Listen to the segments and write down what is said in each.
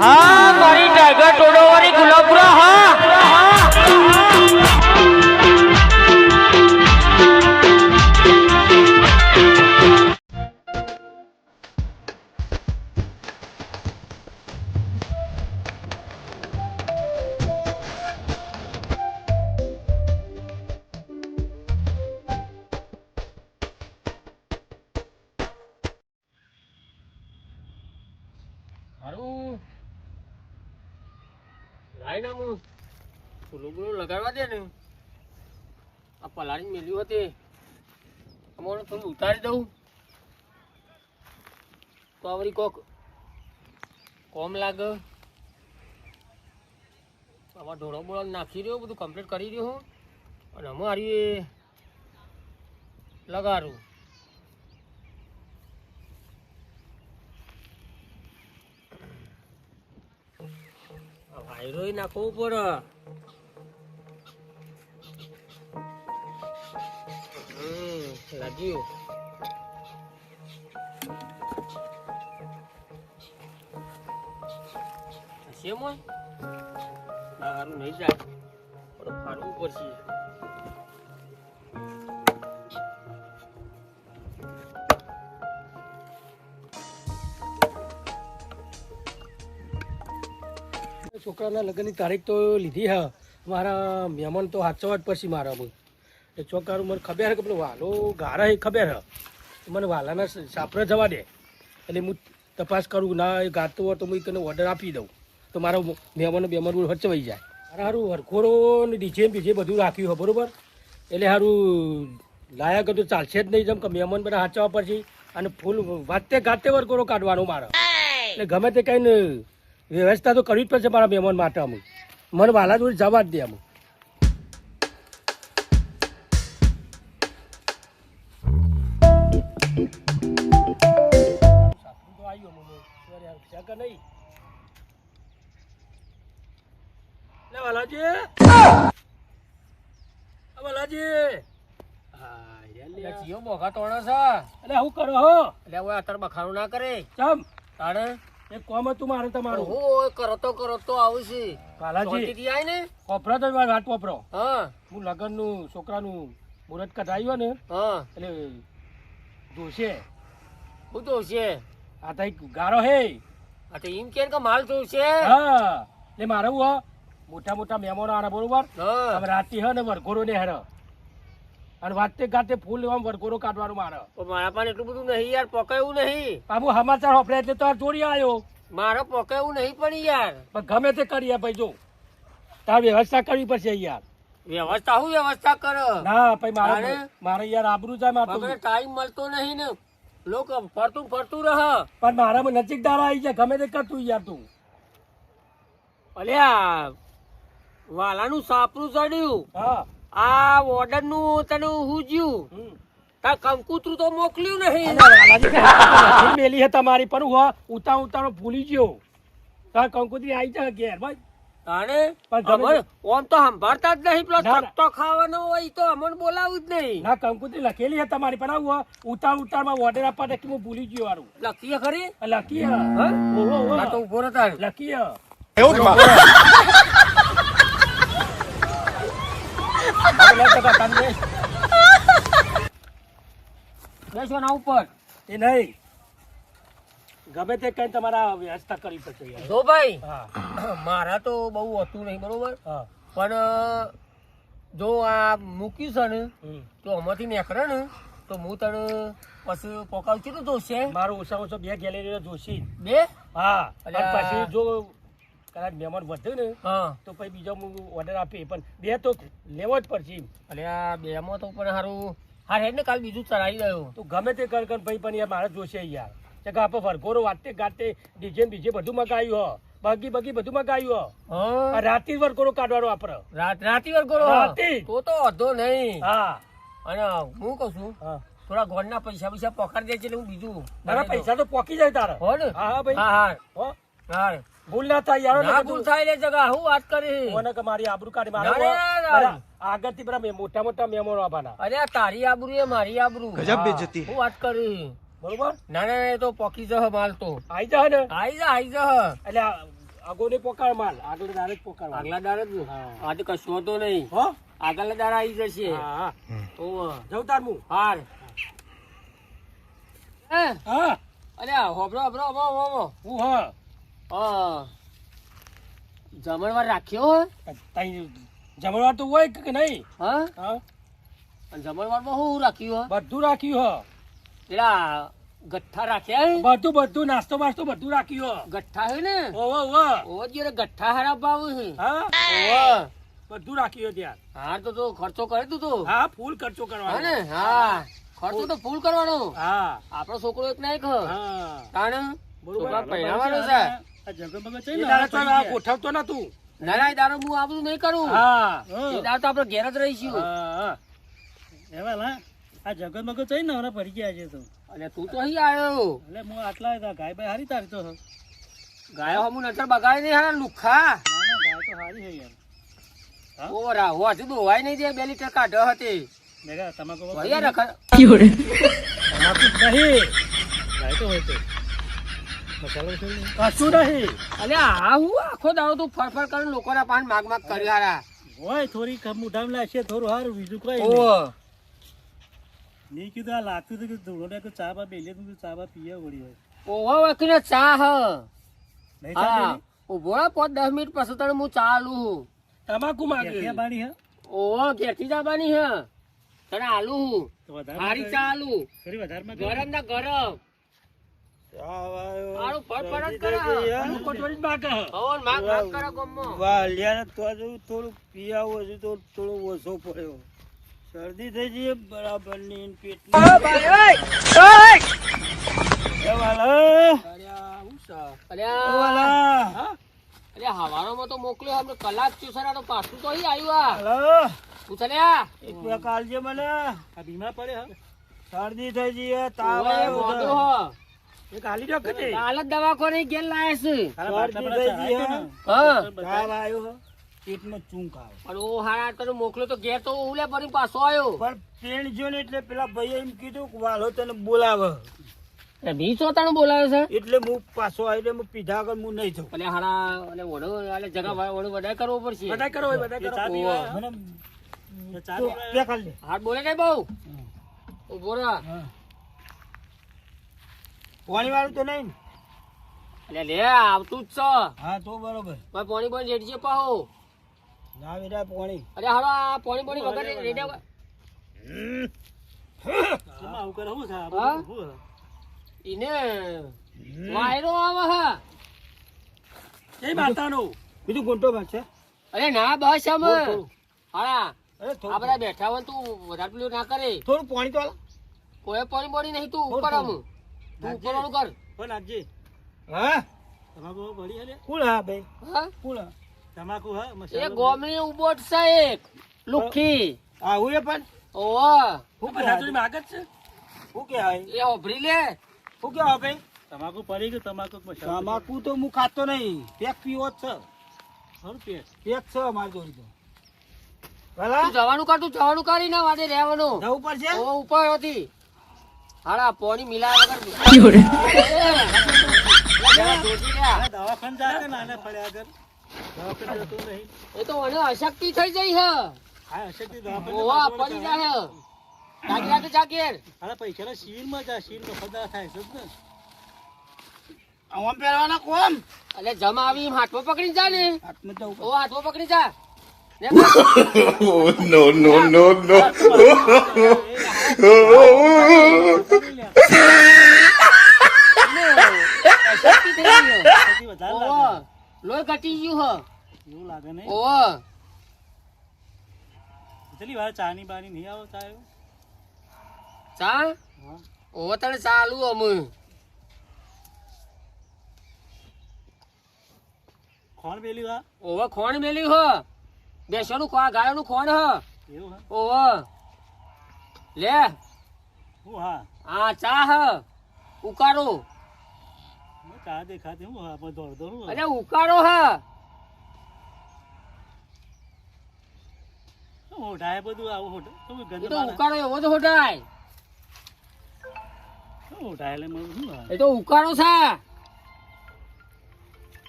હા મારી ટાઈગર ટોડો વાળી ગુલાબપુરા હા. હારું. લાઈ ના હું. ફૂલું બૂલું લગાડવા દે ને. આ પલાળી મેલ્યું હતી અમારે થોડું ઉતારી દઉં. તો આવરી કોક કોમ લાગે. આમાં ઢોળો બોળો નાખી રહ્યો, બધું કમ્પ્લીટ કરી રહ્યો હું. અને અમારી લગાડું. વાયરો નાખવો પડે. લાગ્યું. હશે મોય? સારું નહીં જાય. પણ ફાડવું પડશે. છોકરાના લગ્નની તારીખ તો લીધી હા. મારા મહેમાન તો સાચવા જ પછી મારા હું એ છોકરાનું મને ખબર હે કે પેલો વાલો ગારા એ ખબર હે. મને વાલાના સાપરે જવા દે. એટલે હું તપાસ કરું ના એ ગાતો હોય તો હું તને ઓર્ડર આપી દઉં. તો મારો મહેમાનો બેમાન હચવાઈ જાય. મારે સારું હરખોરો ને ડીજે બીજે બધું રાખ્યું હોય બરાબર? એટલે સારું લાયક તો ચાલશે જ નહીં જેમ કે મહેમાન બધા હાચવા પડશે અને ફૂલ વાતે ગાતે વરકોરો કાઢવાનો મારે. એટલે ગમે તે કઈ ને વ્યવસ્થા તો કરવી જ પડશે મારા મહેમાન માટે અમે મને વાલા જોડે જવા જ દે અમે હા, યાર લે. એટલે જીઓ મોઘા તોણા છે. અલે હું કરો હો? એટલે હવે અત્યારે બખાડું ના કરે. ચમ. તાણે એક કોમ હતું મારે તમારું. હું કરો તો કરો તો આવું છે આય ને. કોપરો તો વાત કોપરો. હા. હું લગ્નનું છોકરાનું મુહૂર્ત કઢાવ્યો ને હા. એટલે જોશે. હું તો આ તો ગારો હે. આ તો એમ કે ને માલ છે હા. એટલે મારે હું મોટા મોટા મહેમાનો આના બરોબર. હા. હવે હ ને વરઘોરો ને હેર. અને વાતે ગાતે ફૂલ લેવા વરકોરો કાઢવાનું મારે. મારા પાસે એટલું બધું નહીં યાર પકાયું નહીં. બાબુ સમાચાર હોપડે એટલે તો જોડી આવ્યો મારો પકાયું નહીં પણ યાર. પણ ગમે તે કરીએ ભાઈ જો. તાર વ્યવસ્થા કરવી પડશે યાર. વ્યવસ્થા હું વ્યવસ્થા કરો? ના ભાઈ મારે મારે યાર આબરૂ જાય મારે ટાઈમ મળતો નહીં ને. લોકો ફરતું ફરતું રહ. પણ મારામાં નજીકદાર આવી જાય ગમે તે કરતું યાર તું. અલ્યા વાલાનું સાપરું ચડ્યું. હા. આ ઓર્ડરનું તને હુજ્યું તાર કંકુતરું તો મોકલ્યું નહીં. મેલી હે તમારી પણ હું ઉતા ઉતા ભૂલી ગયો. તાર કંકુતરી આવી જાય ઘેર ભાઈ. તાણે? પણ ઓમ તો સંભાળતા જ નહીં પેલો ના, ના. ચકતો ખાવાનો હોય તો અમને બોલાવું જ નહીં. ના કંકુતરી લખેલી છે તમારી પર આવું હા, ઉતાર ઉતારમાં ઓર્ડર આપવા દે હું ભૂલી ગયો વારું લખીએ ખરી? આ લખી હા? ઓહો. તો ઊભો હે. હવે લે ટકા કાન દે. બેસો ના ઉપર એ નહીં. ગમે તે કઈ તમારા વ્યવસ્થા કરી પડશે જો ભાઈ હા. મારા તો બહુ હતું નહીં બરોબર? હા. પણ જો આ મૂક્યું છે ને તો આમાંથી નીકળે ને તો હું તને પછી પોકાવ કેટલું જોશે? મારું ઓછા ઓછો બે ગેલેરી જોશી. બે? હા. અને પછી જો કદાચ મહેમાન વધે ને તો પછી બીજો હું ઓર્ડર આપીએ પણ બે તો લેવો જ પડશે અને આ બે માં તો પણ સારું હા હેડ ને કાલ બીજું ચડાવી ગયો તો ગમે તે કર કર ભાઈ પણ યાર મારે જોશે યાર. કે આપણે વરઘોરો વાતે ગાતે ડીજે બીજે બધું મગાવ્યું હો. બગી બગી બધું મગાવ્યું હો. રાતી વરઘોરો કાઢવાનો આપણે રાત રાતી વાર રાતી. તો તો અધો નહીં. હા. અને હું કહું છું હા. થોડા ગોળના પૈસા પૈસા પોકાર દે છે હું બીજું મારા પૈસા તો પોકી જાય તારા. હો ને? હા હા ભાઈ. હા. હા. હા. ભૂલ ના થાય યાર ના ભૂલ થાય લે જગા હું વાત કરી. મને કે મારી આબરૂ કાઢી મારા. મારા આગળથી મે- મોટા મોટા મેમોરો આવાના અરે તારી આબરૂ એ મારી આબરૂ. ગજબ બેજતી. હું વાત કરી. બરોબર? ના ના એ તો પોકી જહ માલ તો. આઈ જા ને? આઈ જા આઈ જા એટલે આગોને પોકાર માલ. આગળ દારે જ પોકાર માલ. આગલા દારે જ? હા. આજે કશો હતો નહીં. હો? આગલા દારે આવી જશે. હા હા. ઓવે. જવું તાર મુ. હાર. હા. અરે હોબરો હોબરો હોભળો હોભળો, હોભળો. હું હા હા. જમણવાર રાખ્યો જમણવાર તો હોય કે નહીં? હા? જમણવારમાં શું રાખ્યું બધું રાખ્યું પેલા ગઠ્ઠા રાખ્યા બધું બધું નાસ્તો બાસ્તો બધું રાખ્યું ગઠ્ઠા હે ને? ઓવો ઓવો. ઓવો જ ગઠ્ઠા હારા ભાવ હે. હા. બધું રાખ્યું ત્યાં. હા તો તો ખર્ચો કરે તું તો. હા ફૂલ ખર્ચો કરવાનો. ને? હા. ખર્ચો તો ફૂલ કરવાનો. હા. આપણો છોકરો એક ના એક હા. તાણ. છોકરા પહેરાવાનો છે. તો ગોઠવતો નતું ના ના એ હું નહીં કરું. હા. એ દાડો તો આપણે ઘેર જ રહીશું. હા આ જગત મગજ થઈ ને હમણાં પડી ગયા છે તો. અને તું તો અહીં આવ્યો. એટલે હું આટલા ગાય બાય હારી તારી તો. ગાયો હમું નજર બગાડી નહીં હારા લુખા. ના ના ગાય તો હારી છે યાર. હા? હો હજુ દોવાય નહીં દે બે લીટર કાઢો હતી. મેગા તમાકુ ભૈયા રખ તમાકુ નહીં. ગાય તો હોય તો. ને? કશું નહીં. અલે આ હું આખો દાડો તું ફરફર કરીને લોકોના પાન માગ માગ કરી હોય થોડી મુઠામ લાગશે થોડું હારું બીજું કઈ ઓ નહીં કીધું આ લાગતું હતું કે ધોળો કે ચા બા બેલે તું ચા બા પીએ વળી હોય. ઓવા વકીને ચા હ. નહીં ચા ઊભો રા પાંચ દસ મિનિટ પછી તને હું ચાલુ તમાકુ માગે. ક્યાં બાળી હે. ઓવો ઘેરથી જવાની હે. તને આલુ હું. તો ચા આલુ. ગરમ ના ગરમ. થોડું પીયાવો હજુ તો થોડો ઓછો પડ્યો. શરદી થઈ જઈએ બરાબરની પેટ અલ્યા, હું સા. અલ્યા. હા? અરે હવારોમાં તો મોકલ્યો અમને કલાક તો પાછું તો અહીં આવ્યું મને. ભીમા પડે શરદી થઈ જઈએ તાવ આવ્યો જ દવાખાને ઘેર લાયા છે. શરદી થઈ જઈએ હા. તાવ આવ્યો પેટમાં ચૂંક આવે. પણ ઓ હારા તને મોકલ્યો તો ઘેર તો ઉલે ભરી પાછો આવ્યો પણ પેણ જો ને એટલે પેલા ભાઈએ એમ કીધું કે વાલો તને બોલાવે. એટલે છો તને બોલાવે છે? એટલે હું પાછો આવ્યો હું પીધા વગર હું નહીં જાઉં. એટલે હારા એટલે વડો એટલે જગા વડો વધારે કરવો પડશે. બધાય કરવો મને બે હાથ બોલે કઈ બહુ? બોરા રહે. પાણી વાળું તો નહીં એટલે લે આવતું જ છે. હા તો બરોબર. ભાઈ પાણી પાણી રેડી છે પાહો. ના બેટા પાણી. અરે હારો આ પાણી પાણી વગર રેડી આવું કરે હું છે હા? બધું શું ઈને વાયરો આવે હા. એ માતાનો. બીજું ગુંટો છે. અરે ના બસ આમ. હારા આ બધા બેઠા હોય તું વધારે પેલું ના કરે. થોડું પાણી તો. કોઈ પાણી પાણી નહીં તું ઉપર આમ. તું ઉપર વાળું કર. પણ આપજે હા? તમાકુ ભરી હે કુલ હા ભાઈ હા? કુલ હા. તમાકુ હા એ મસાલો ગોમની ઊભો જ છે એક. લુખી. આવું એ પણ? ઓવા હું પણ જોડી માગે છે. હું કે હાય એ ઓભરી લે. હું કે ભાઈ? તમાકુ પડી ગયું તમાકુ તમાકુ તો હું ખાતો નહીં. પેક પીવો જ છે. પેક પેક છે અમારી જોડી તો. ભલા તું જવાનું કર તું જવાનું કરી ના વાડે રહેવાનું. જવું પડશે? ઓ ઉપર હતી. હાડા પોણી મિલાયા વગર એ, જરા જોજી લે. દવાખાને જાતે નાને પડ્યા આગળ. દવાખાને જતો નહીં. એ તો મને અશક્તિ થઈ જઈ હે. હા અશક્તિ દવાખાને ઓવા પડી જાય જાગી રાતે જાગીર. અરે પૈસા શિબિરમાં જા શિબિર ફદા થાય છે જ ને? આમ પહેરવાના કોમ? અલે જમાવી હાથમાં પકડી જા ને. હાથમાં જવું ઓ હાથમાં પકડી જા. ને no, no, no, no. હે. લોહી ઘટી ગયું એવું લાગે નહીં હે ઓવા ચલી વાર ચાની બાની નહીં આવો ચા ચા હા ઓવા તને ચાલુ અમે ખોણ મેલી વા ઓવા ખોણ મેલી હ બેસવાનું ખોણ ગાયોનું ખોણ હ. એવું હા? ઓવા લે. હું ચા હ. ઉકારો ચા દેખાતી હું હા દોડ દોડ અરે ઉકારો હ. ઓઢાય બધું આવું ઓઢ તો એ તો મારે ઉકાળો એવો જ હોટાય ઓઢાય એટલે મને શું એ તો ઉકાળો છે.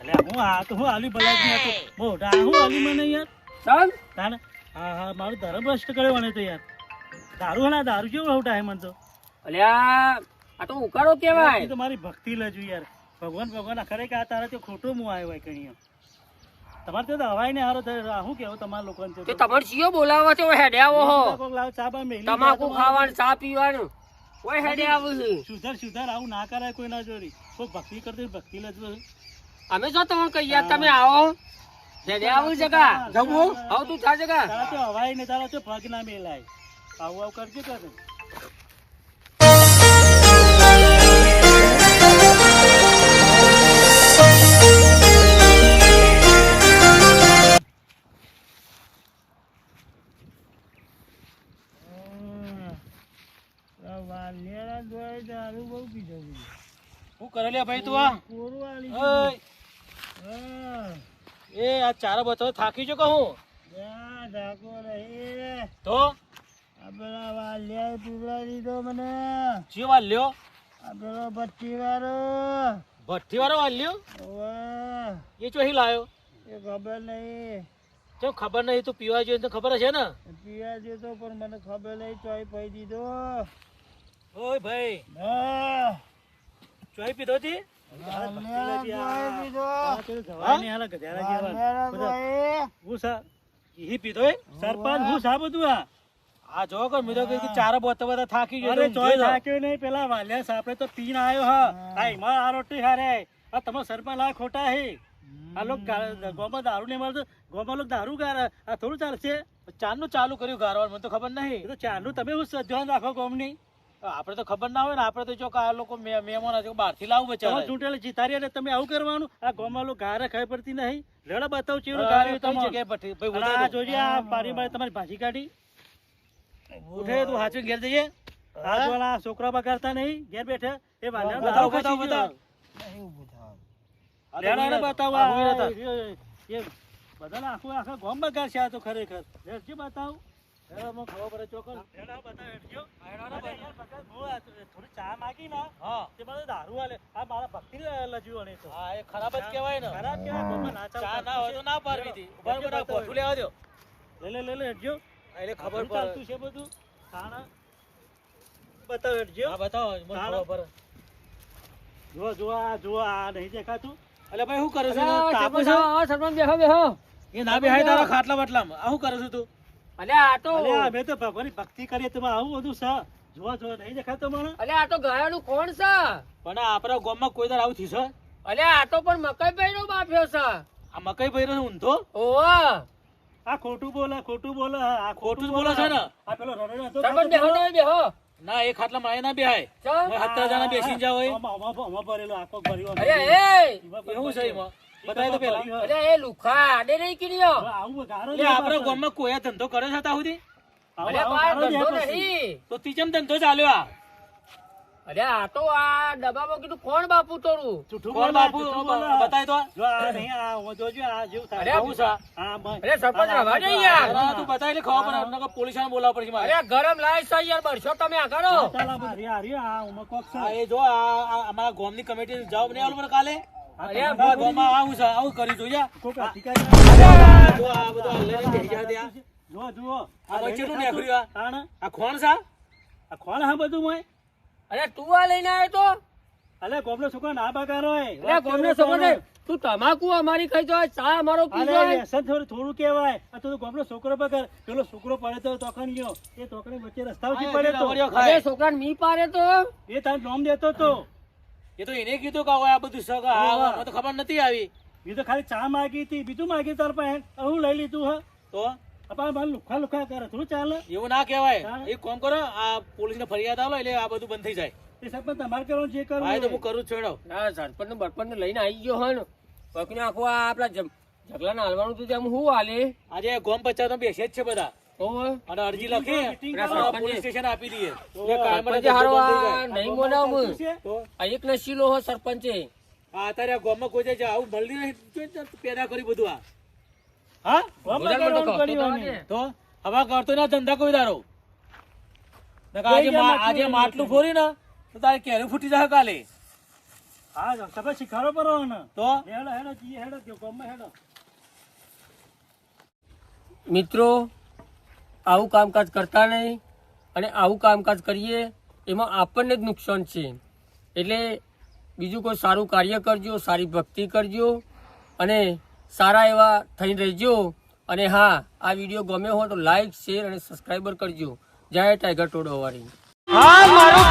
એટલે હું આ તો હું આલી બલાદની હતો હું આલી મને યાર. સમ તાને હા હા મારું ધર્મ ભ્રષ્ટ કર્યો મને તો યાર. દારૂ હલા દારૂ કેવું હવટાય મને તો? અલ્યા આ તો ઉકાળો એ કેવાય તો મારી ભક્તિ લજુ યાર. ભગવાન ભગવાન ખરે કે આ તારા તે ખોટો મું આવ્યો હોય કઈ તમારે તો હવાઈ ને હારો થયો શું કેવું તમારા લોકોને તો? તમારે ચિયો બોલાવવા છે હેડે આવો હો. તમાકુ ખાવાનું ચા પીવાનું. કોઈ હેડે આવું છે. સુધર સુધર આવું ના કરાય કોઈ ના જોરી કોઈ ભક્તિ કરતી ભક્તિ લજુ. અમે જો તમે કહીએ તમે આવો. આવું જગા જવું? આવ તું થા જગા તારા તો હવાય ને તારા તો પગ ના મેલાય. આવું આવું કરજો કે શું કરે લે ભાઈ તું આ. એ આ ચારો બતો થાકી જો કહું તો? જીવ વાલ લ્યો. ભઠ્ઠી વાળો વાલ્યો એ ચોહી લાયો. ખબર નહીં. કેમ ખબર નહીં? તું પીવા જોઈએ તો ખબર છે ને. પીવા જતો પણ મને ખબર નહીં ચોય પી દીધો. ઓય ભાઈ. હા ચોહી પીધો તી સરપંચ હું સા બધું આ આ જો કર મીધો ચારો બતો બધા થાકી ગયો પેલા વાલ્યા સાપડે તો પીન આવ્યો હા. આ એમાં આ રોટી હારે. આ તમે સરપંચ આ ખોટા હે. આ લોક ગોમાં દારૂ નહીં મળતો. ગોમાં લોક દારૂ ગારે આ થોડું ચાલશે. ચારનું ચાલુ કર્યું ગારવાનું મને તો ખબર નહીં. તો નું તમે હું ધ્યાન રાખો ગોમની? આપણે તો ખબર ના હોય ને આપણે તો જો આ લોકો મહેમાન છે બહારથી લાવું બચાવ ચૂંટેલા જીતારી અને તમે આવું કરવાનું? આ ગોમાં લોકો ગારે ખાઈ પડતી નહીં. લેડા બતાવું આ જોજે આ પારી બારી તમારી ભાજી કાઢી. ઉઠે તું હાચું ઘેર જઈએ. આ જો છોકરા બગાડતા નહીં. ઘેર બેઠે. એ બતાવો, બતાવો બતાવો, બતાવો. બધાને આખું આખા ગામ બગાડશે આ તો ખરેખર. હેડજે બતાવ. થોડી ચા માગી ના તે બધું દારૂ આલે. આ મારા ભક્તિ લજ્યું અને હા એ ખરાબ જ કહેવાય ને. ખરાબ કહેવાય ના ચા ના હોય તો ના પાડવી હતી. હેડજો, બરાબર આ લેવા દો. લે લે લે લે હેડજો. એટલે ખબર ચાલતું છે બધું? ખાણા? બતાવ હેડજો. હા બતાવો મને ખબર જો જો આ જો આ નહીં દેખાતું. એટલે ભાઈ શું કરો છો? અલ્યા, છો સરપંચ બેહો બેહો એ ના બેહાય તારા ખાટલા બાટલામાં. આ શું કરે છે તું? અલ્યા આ તો અલ્યા અમે તો ભગવાનની ભક્તિ કરીએ તમે આવું બધું છે જો જો નહીં દેખાતો મને અલ્યા આ તો ગાયાનું કોણ છે પણ આપણા ગામમાં કોઈ દર આવું થયું છે? અલ્યા આ તો પણ મકઈ ભાઈનો બાપ્યો છે આ મકઈ ભર્યો છે ઊંધો? ઓવા આ ખોટું બોલે ખોટું બોલે આ ખોટું બોલે. છે ને? આ પેલો રડેલો હતો સરપંચ બેહો તમે બેહો. ના એ ખાટલા માય ના બેહાય? ઓય જણા બેસી જાવ હોય. આમાં- આમાં- આમાં ભરેલો આખો ભર્યો. અલ્યા એ! એવું છે એમાં? બતાય તો પેલા. અલ્યા એ લુખા આડે નહીં કીધો આવું ગારો એટલે આપણા ગામમાં કોઈ ધંધો કરે છે ત્યાં સુધી? આવું- અલ્યા આવું કોઈ ગારો ધંધો જ હે પછી. નહીં. તો તીચમ ધંધો ચાલ્યો આ? અલ્યા આ તો આ ડબ્બામાં કીધું કોણ બાપુ તોડું કોણ બાપુ? બતાય તો જો આ નહીં આ જોજો આ જેવું થાય. આવું છે આ? સરપંચ રવા દે યાર. અરે તું બતાય એટલે ખબર પડે. નકર પોલીસ બોલાવવા પડશે મારે. ગરમ લાય છે યાર બરશો તમે આ કરો ચાલ આ બધી હારી, આ ઉમર છે. એ જો આ અમારા ગામની કમિટી જવાબ નહીં આલું કાલે? આ અલ્યા, અમારા ગામમાં આવું છે આવું કરી જોઈએ કોક અધિકારી જો આ બધું લઈને બેસી જાય ત્યાં. જુઓ જુઓ. આ વચ્ચેનું નીકળ્યું આ. આ ખોણ છે? આ કોણ હા બધું મોય. અલ્યા તું આ લઈને આવ્યો તો? અલે ગોબલો છોકરો ના બગાડો હોય. ગોમનો છોકરો તું તમાકુ અમારી ખાઈ જાય ચા અમારો પીજો થોડું થોડું કહેવાય. આ તો છોકરો બગાડ પેલો છોકરો પડે તો તોકણીયો એ તોકણી વચ્ચે રસ્તા ઉપર પડે તો. અરે છોકરાને મી પાડે તો? એ તાર નોમ દેતો તો. એ તો એને કીધું કે આ બધું સગા હા મને તો ખબર નથી આવી. એ તો ખાલી ચા માગી હતી બીજું માગી તાર પાસે. હું લઈ લીધું હ. તો? અપા મારે લુખા લુખા કરે થોડું ચાલે? એવું ના કહેવાય. હા. એક કામ કરો આ પોલીસને ફરિયાદ આલો એટલે આ બધું બંધ થઈ જાય. એ સરપંચ તમારે કરવાનું જે કરવું તો હોય. હું કરું છોડો ના સરપંચનું બરપંચ લઈને આવી ગયો હોય ને. પકને આખું આપડા ઝગલા ના હાલવાનું હતું તેમ હું હાલે? આજે ગોમ પંચાયત બેસે જ છે બધા. અને અરજી લખી. meeting અને કરો. પોલીસ સ્ટેશન આપી દઈએ. એટલે કાયમ સરપંચે ધંધો હારો બંધ થઈ આ જાય. નહીં બોલાવ હું. છે? તો આ એક નશીલો હો સરપંચે. અત્યારે આ ગામમાં કોઈ જાય આવું મળી નહીં પેદા કરી બધું આ. હા? તો બગાડવાનું કહેતો કર્યું તો નહીં. તો હવે કરતો ના ધંધા કોઈ દારો. આજે માટલું ફોરી ને તો તારે કેરું ફૂટી જાય કાલે. હા તમે શીખાડો પડો તો? હેડો હેડો હેડો ગયો હેડો. મિત્રો, આવું કામકાજ કરતા નહીં અને આવું કામકાજ કરીએ એમાં આપણને જ નુકસાન છે. એટલે બીજું કોઈ સારું કાર્ય કરજો, સારી ભક્તિ કરજો અને સારા એવા થઈ રહેજો. અને હા, આ વીડિયો ગમ્યો હોય તો લાઈક શેર અને સબસ્ક્રાઈબર કરજો. જય ટાઈગર ટોડો વાળી હા, મારો